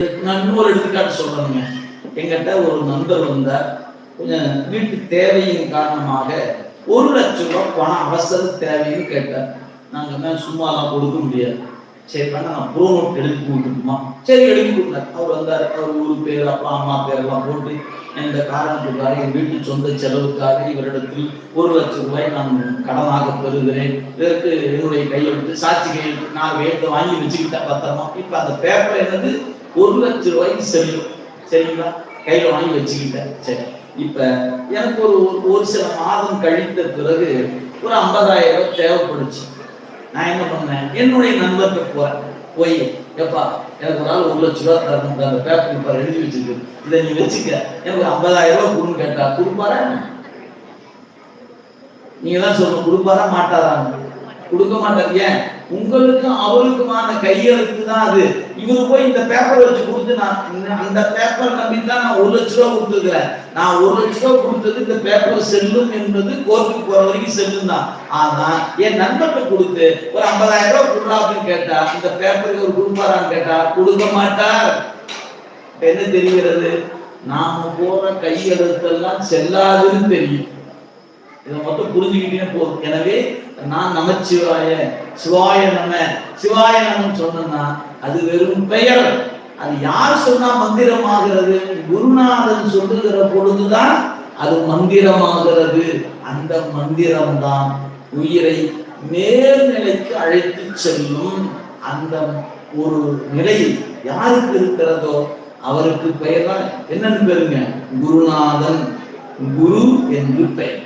நான் இன்னொரு எடுத்துக்காட்டு சொல்றேங்க எங்கிட்ட ஒரு நண்பர் வந்தார். கொஞ்சம் வீட்டு தேவையின் காரணமாக ஒரு லட்சம் ரூபாய் பணம் அவசர தேவைன்னு கேட்டார். நாங்க சும்மாலாம் கொடுக்க முடியாது. சரி பண்ண நான் ப்ரோ நோட் எழுதி கொடுக்கணுமா சரி எழுதி கொடுத்தார் அவர் வந்தார். அவர் ஊர் பேர் அப்பா அம்மா பேர் எல்லாம் போட்டு இந்த காரணத்துக்காக என் வீட்டு சொந்த செலவுக்காக இவரிடத்தில் ஒரு லட்சம் ரூபாய் நான் கடனாக பெறுகிறேன். இதற்கு என்னுடைய கையெழுத்து சாட்சி கையெழுத்து நான் வேண்டு வாங்கி வச்சுக்கிட்டேன் பத்திரமா. இப்ப அந்த பேப்பர் என்னது? ஒரு லட்சம் ரூபாய்க்கு செல்லும். சரிங்களா? கையில வாங்கி வச்சுக்கிட்டேன். சரி. இப்ப எனக்கு ஒரு ஒரு- ஒரு சில மாதம் கழித்த பிறகு ஒரு ஐம்பதாயிரம் ரூபாய் தேவைப்படுச்சு. நான் என்ன பண்ணேன்? என்னுடைய நண்பர்கிட்ட போறேன் போய் எப்பா எனக்கு ஒரு நாள் ஒரு லட்ச ரூபா தரணும் அந்த பேப்பர் இப்ப எழுதி வச்சிருக்கு. இதை நீ வச்சுக்க. எனக்கு ஒரு ஐம்பதாயிரம் ரூபாய் கொடுன்னு கேட்டா கொடுப்பாரா நீங்க தான் சொல்லணும் கொடுப்பாரா மாட்டாரான்னு கொடுக்க மாட்டார். ஏன்? உங்களுக்கும் அவருக்குமான கையெழுத்து தான் அது. இவரு போய் இந்த பேப்பர் வச்சு கொடுத்து நான் இந்த- அந்த பேப்பர் நம்பி தான் நான் ஒரு லட்ச ரூபா கொடுத்துருக்கிறேன். நான் ஒரு லட்ச ரூபா கொடுத்தது இந்த பேப்பர் செல்லும் என்பது கோர்ட்டுக்கு போற வரைக்கும் செல்லும் தான். ஆனா என் நண்பர்கிட்ட கொடுத்து ஒரு ஐம்பதாயிரம் ரூபாய் கொடுறா அப்படின்னு கேட்டா இந்த பேப்பருக்கு ஒரு கொடுப்பாரான்னு கேட்டா கொடுக்க மாட்டார். என்ன தெரிகிறது? நாம போற கையெழுத்தெல்லாம் செல்லாதுன்னு தெரியும். இதை மட்டும் புரிஞ்சுக்கிட்டே போதும் எனவே நான் நமச்சிவாய சிவாய நம சிவாய நமன் சொன்னா அது வெறும் பெயர். அது யார் சொன்னா மந்திரமாகிறது? குருநாதன் சொல்லுகிற பொழுதுதான் அது மந்திரமாகிறது. அந்த மந்திரம்தான் உயிரை மேல்நிலைக்கு அழைத்து செல்லும் அந்த ஒரு நிலையில் யாருக்கு இருக்கிறதோ அவருக்கு பெயர் தான் என்னன்னு பெருங்க. குருநாதன் குரு என்று பெயர்.